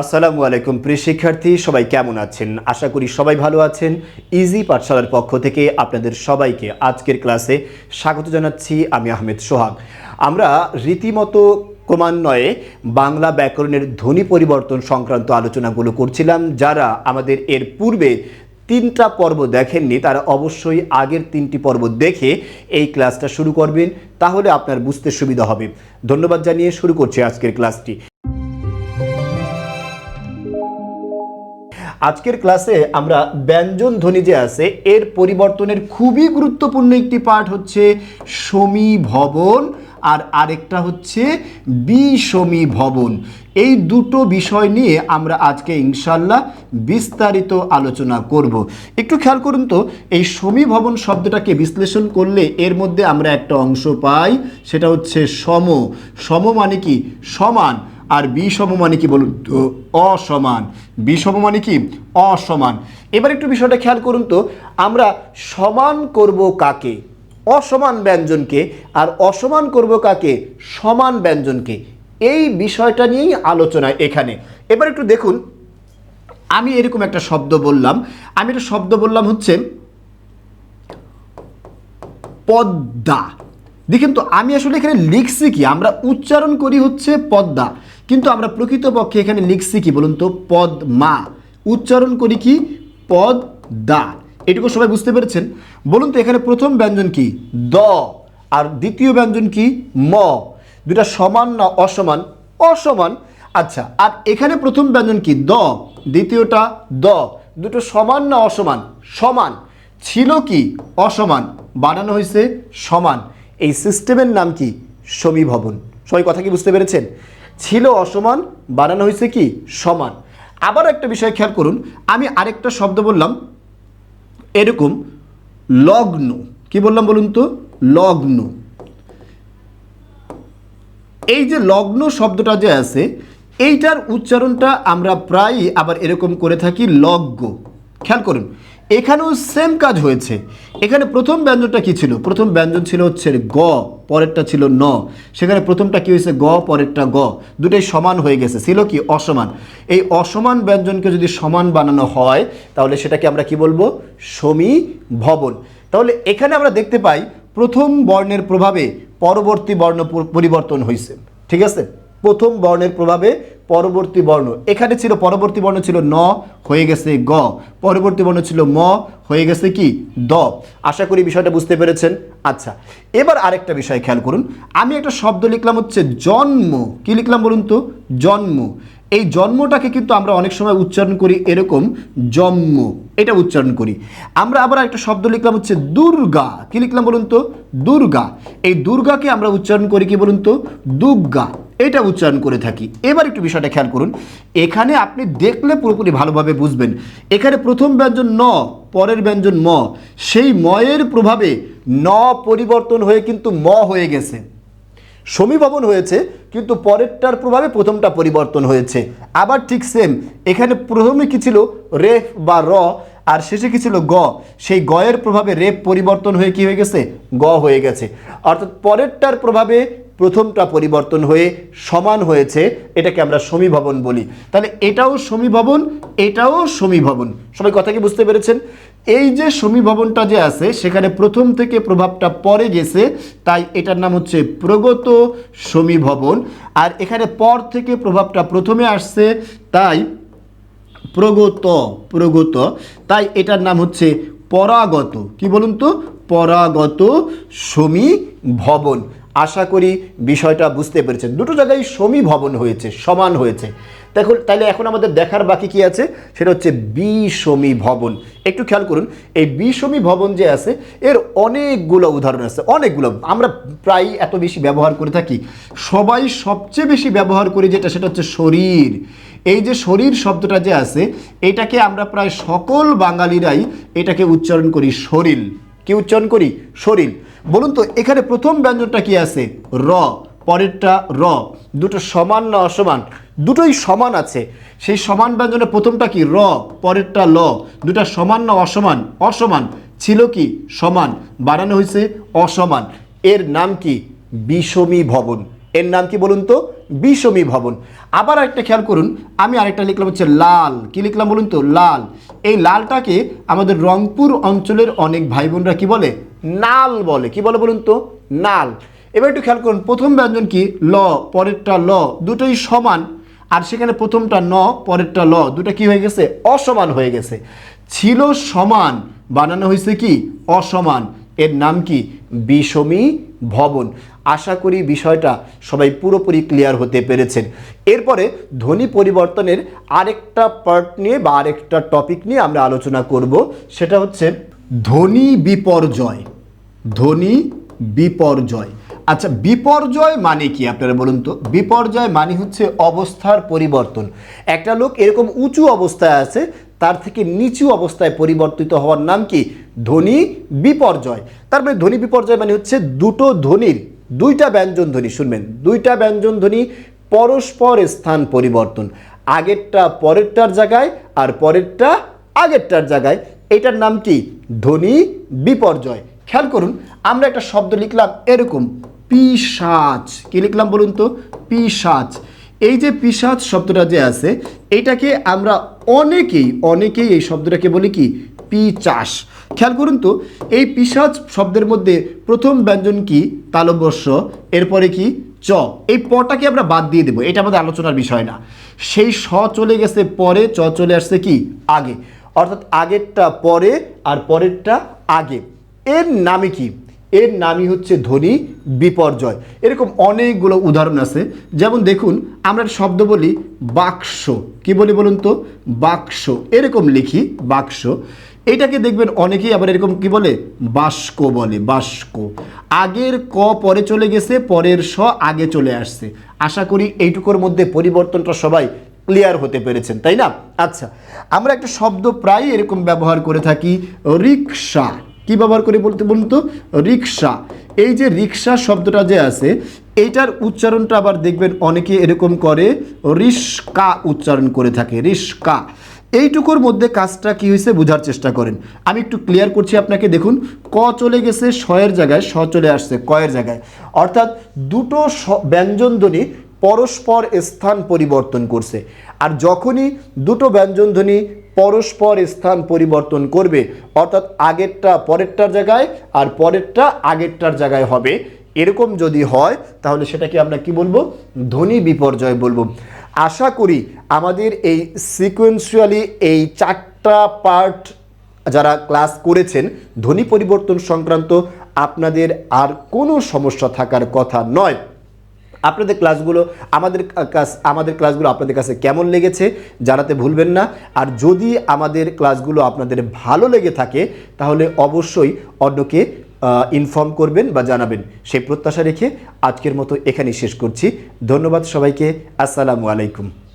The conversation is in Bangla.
আসসালামু আলাইকুম প্রিয় শিক্ষার্থী, সবাই কেমন আছেন? আশা করি সবাই ভালো আছেন। ইজি পাঠশালার পক্ষ থেকে আপনাদের সবাইকে আজকের ক্লাসে স্বাগত জানাচ্ছি আমি আহমেদ সোহাগ। আমরা রীতিমতো ক্রমান্বয়ে বাংলা ব্যাকরণের ধ্বনি পরিবর্তন সংক্রান্ত আলোচনাগুলো করছিলাম। যারা আমাদের এর পূর্বে তিনটা পর্ব দেখেননি, তারা অবশ্যই আগের তিনটি পর্ব দেখে এই ক্লাসটা শুরু করবেন, তাহলে আপনার বুঝতে সুবিধা হবে। ধন্যবাদ জানিয়ে শুরু করছি আজকের ক্লাসটি। আজকের ক্লাসে আমরা ব্যঞ্জন ধ্বনি যে আছে, এর পরিবর্তনের খুবই গুরুত্বপূর্ণ একটি পাঠ হচ্ছে সমীভবন আর আরেকটা হচ্ছে বিষমী ভবন। এই দুটো বিষয় নিয়ে আমরা আজকে ইনশাল্লাহ বিস্তারিত আলোচনা করব। একটু খেয়াল করুন তো, এই সমীভবন শব্দটাকে বিশ্লেষণ করলে এর মধ্যে আমরা একটা অংশ পাই, সেটা হচ্ছে সম। সম মানে কি? সমান। আর বিষম মানে কি বলুন তো? অসমান। বিষম মানে কি? অসমান। এবার একটু বিষয়টা খেয়াল করুন তো, আমরা সমান করব কাকে? অসমান ব্যঞ্জনকে। আর অসমান করব কাকে? সমান ব্যঞ্জনকে। এই বিষয়টা নিয়েই আলোচনা এখানে। এবার একটু দেখুন, আমি এরকম একটা শব্দ বললাম। আমি একটা শব্দ বললাম হচ্ছে পদ্মা। দেখেন তো, আমি আসলে এখানে লিখছি কি? আমরা উচ্চারণ করি হচ্ছে পদ্মা। কিন্তু আমরা প্রকৃতপক্ষে এখানে লিখছি কি বলুন তো, পদ মা। উচ্চারণ করি কি? পদ দা। এটুকু সবাই বুঝতে পেরেছেন? বলুন তো, এখানে প্রথম ব্যঞ্জন কি? দ। আর দ্বিতীয় ব্যঞ্জন কি? ম। দুটা সমান না অসমান? অসমান। আচ্ছা আর এখানে প্রথম ব্যঞ্জন কি? দ। দ্বিতীয়টা দ। দুটো সমান না অসমান? সমান। ছিল কি? অসমান। বানানো হয়েছে সমান। এই সিস্টেমের নাম কি? সমীভবন। সবাই কথা কি বুঝতে পেরেছেন? ছিল অসমান, বানানো হয়েছে কি? সমান। আবার একটা বিষয় খেয়াল করুন, আমি আরেকটা শব্দ বললাম, এরকম, লগ্ন। কি বললাম বলুন তো? লগ্ন। এই যে লগ্ন শব্দটা যে আছে, এইটার উচ্চারণটা আমরা প্রায়ই আবার এরকম করে থাকি, লগ্ন। খেয়াল করুন, এখানেও সেম কাজ হয়েছে। এখানে প্রথম ব্যঞ্জনটা কি ছিল? প্রথম ব্যঞ্জন ছিল হচ্ছে গ। পরেরটা ছিল ন। সেখানে প্রথমটা কি হয়েছে? গ, পরেরটা গ। দুটোই সমান হয়ে গেছে। ছিল কি? অসমান। এই অসমান ব্যঞ্জনকে যদি সমান বানানো হয়, তাহলে সেটাকে আমরা কি বলব? সমী ভবন তাহলে এখানে আমরা দেখতে পাই, প্রথম বর্ণের প্রভাবে পরবর্তী বর্ণ পরিবর্তন হয়েছে ঠিক আছে? প্রথম বর্ণের প্রভাবে পরবর্তী বর্ণ। এখানে ছিল পরবর্তী বর্ণ ছিল ন, হয়ে গেছে গ। পরবর্তী বর্ণ ছিল ম, হয়ে গেছে কি? দ। আশা করি বিষয়টা বুঝতে পেরেছেন? আচ্ছা এবার আরেকটা বিষয় খেয়াল করুন। আমি একটা শব্দ লিখলাম হচ্ছে জন্ম। কি লিখলাম বলুন তো? জন্ম। এই জন্মটাকে কিন্তু আমরা অনেক সময় উচ্চারণ করি এরকম জন্ম এটা উচ্চারণ করি। আমরা আবার একটা শব্দ লিখলাম হচ্ছে দুর্গা। কি লিখলাম বলুন তো? দুর্গা। এই দুর্গাকে আমরা উচ্চারণ করি কি বলুন তো? দুর্গা এটা উচ্চারণ করে থাকি। এবার একটু বিষয়টা খেয়াল করুন। এখানে আপনি দেখলে পুরোপুরি ভালোভাবে বুঝবেন। এখানে প্রথম ব্যঞ্জন ন, পরের ব্যঞ্জন ম। সেই ময়ের প্রভাবে ন পরিবর্তন হয়ে কিন্তু ম হয়ে গেছে। সমীভবন হয়েছে, কিন্তু পরেরটার প্রভাবে প্রথমটা পরিবর্তন হয়েছে। আবার ঠিক সেম এখানে প্রথমে কি ছিল? রেফ বা র, আর শেষে কি ছিল? গ। সেই গয়ের প্রভাবে রেপ পরিবর্তন হয়ে কি হয়ে গেছে? গ হয়ে গেছে। অর্থাৎ পরেরটার প্রভাবে প্রথমটা পরিবর্তন হয়ে সমান হয়েছে, এটাকে আমরা সমীভবন বলি। তাহলে এটাও সমীভবন এটাও সমীভবন। সবাই কথা কি বুঝতে পেরেছেন? এই যে সমীভবনটা যে আছে, সেখানে প্রথম থেকে প্রভাবটা পরে গেছে, তাই এটার নাম হচ্ছে প্রগত সমীভবন। আর এখানে পর থেকে প্রভাবটা প্রথমে আসছে, তাই প্রগত প্রগত, তাই এটার নাম হচ্ছে পরাগত। কি বলুন তো? পরাগত সমীভবন। আশা করি বিষয়টা বুঝতে পেরেছেন। দুটো জায়গায় সমী ভবন হয়েছে, সমান হয়েছে। দেখুন তাহলে এখন আমাদের দেখার বাকি কি আছে? সেটা হচ্ছে বিষমী ভবন। একটু খেয়াল করুন, এই বিষমী ভবন যে আছে, এর অনেকগুলো উদাহরণ আছে, অনেকগুলো। আমরা প্রায় এত বেশি ব্যবহার করে থাকি। সবাই সবচেয়ে বেশি ব্যবহার করি যেটা, সেটা হচ্ছে শরীর। এই যে শরীর শব্দটা যে আছে, এটাকে আমরা প্রায় সকল বাঙালিরাই এটাকে উচ্চারণ করি শরীর কি উচ্চারণ করি? শরীর বলুন তো, এখানে প্রথম ব্যঞ্জনটা কি আছে? র, পরেরটা র। দুটো সমান না অসমান? দুটোই সমান আছে। সেই সমান ব্যঞ্জনের প্রথমটা কি? র, পরেরটা ল। দুটা সমান না অসমান? অসমান। ছিল কি? সমান। বানানো হয়েছে অসমান। এর নাম কি? বিষমী ভবন। এর নাম কি বলুন তো? বিষমী ভবন। আবার একটা খেয়াল করুন, আমি আরেকটা লিখলাম হচ্ছে লাল। কি লিখলাম বলুন তো? লাল। এই লালটাকে আমাদের রংপুর অঞ্চলের অনেক ভাই বোনরা কি বলে? নাল বলে। কি বলে বলুন তো? নাল। এবার একটু খেয়াল করুন, প্রথম ব্যঞ্জন কি? ল, পরেরটা ল, দুটোই সমান, আর সেখানে প্রথমটা ন, পরেরটা ল, দুটো কি হয়ে গেছে? অসমান হয়ে গেছে। ছিল সমান, বানানো হয়েছে কি? অসমান। এর নাম কি? বিষমী ভবন। আশা করি বিষয়টা সবাই পুরোপুরি ক্লিয়ার হতে পেরেছেন। এরপরে ধ্বনি পরিবর্তনের আরেকটা পার্ট নিয়ে বা আরেকটা টপিক নিয়ে আমরা আলোচনা করব। সেটা হচ্ছে ধ্বনি বিপর্যয়। ধ্বনি, বিপর্যয়। আচ্ছা বিপর্যয় মানে কি? আপনারা বলুন তো। বিপর্যয় মানে হচ্ছে অবস্থার পরিবর্তন। একটা লোক এরকম উঁচু অবস্থায় আছে, তার থেকে নিচু অবস্থায় পরিবর্তিত হওয়ার নাম কি? ধ্বনি, বিপর্যয়। তারপরে মানে ধ্বনি, বিপর্যয় মানে হচ্ছে দুটো ধ্বনির, দুইটা ব্যঞ্জন ধ্বনি। শুনবেন, দুইটা ব্যঞ্জন ধ্বনি, পরস্পর স্থান পরিবর্তন। আগেরটা পরেরটার জায়গায় আর পরেরটা আগেরটার জায়গায়। এটার নাম কি? ধ্বনি, বিপর্যয়। খেয়াল করুন, আমরা একটা শব্দ লিখলাম এরকম পিসাচ কি লিখলাম বলুন তো? পিসাচ এই যে পিসাচ শব্দটা যে আছে, এটাকে আমরা অনেকেই অনেকেই এই শব্দটাকে বলি কি? পিচাস। খেয়াল করুন তো, এই পিসাচ শব্দের মধ্যে প্রথম ব্যঞ্জন কি? তালব্যস্য এরপরে কি? চ। এই পটাকে আমরা বাদ দিয়ে দেবো, এটা আমাদের আলোচনার বিষয় না। সেই স চলে গেছে পরে, চ চলে আসছে কি? আগে। অর্থাৎ আগেরটা পরে আর পরেরটা আগে। এর নামে কি? এর নামই হচ্ছে ধ্বনি বিপর্যয়। এরকম অনেকগুলো উদাহরণ আছে। যেমন দেখুন, আমরা শব্দ বলি বাক্স। কি বলি বলুন তো? বাক্স। এরকম লিখি বাক্স। এটাকে দেখবেন অনেকেই আবার এরকম কি বলে? বাস্ক বলে বাস্ক আগের ক পরে চলে গেছে, পরের স আগে চলে আসছে। আশা করি এইটুকুর মধ্যে পরিবর্তনটা সবাই ক্লিয়ার হতে পেরেছেন, তাই না? আচ্ছা আমরা একটা শব্দ প্রায় এরকম ব্যবহার করে থাকি রিক্সা কি ব্যবহার করি বলতে বলুন তো? রিক্সা এই যে রিক্সা শব্দটা যে আছে এইটার উচ্চারণটা আবার দেখবেন অনেকে এরকম করে রিস্কা উচ্চারণ করে থাকে রিস্কা এইটুকুর মধ্যে কাজটা কি হয়েছে বোঝার চেষ্টা করেন। আমি একটু ক্লিয়ার করছি আপনাকে, দেখুন, ক চলে গেছে শয়ের জায়গায় স চলে আসছে কয়ের জায়গায়। অর্থাৎ দুটো ব্যঞ্জনধ্বনি পরস্পর স্থান পরিবর্তন করছে। আর যখনই দুটো ব্যঞ্জনধ্বনি পরস্পর স্থান পরিবর্তন করবে। অর্থাৎ আগেরটা পরেরটার জায়গায় আর পরেরটা আগেরটার জায়গায় হবে। এরকম যদি হয়, তাহলে সেটাকে আমরা কি বলব? ধ্বনি বিপর্যয় বলব। আশা করি আমাদের এই সিকোয়েন্সুয়ালি এই চারটা পার্ট যারা ক্লাস করেছেন, ধ্বনি পরিবর্তন সংক্রান্ত আপনাদের আর কোনো সমস্যা থাকার কথা নয়। আপনাদের ক্লাসগুলো আমাদের কাছ, আমাদের ক্লাসগুলো আপনাদের কাছে কেমন লেগেছে জানাতে ভুলবেন না। আর যদি আমাদের ক্লাসগুলো আপনাদের ভালো লেগে থাকে, তাহলে অবশ্যই অন্যকে ইনফর্ম করবেন বা জানাবেন। সেই প্রত্যাশা রেখে আজকের মতো এখানেই শেষ করছি। ধন্যবাদ সবাইকে। আসসালামু আলাইকুম।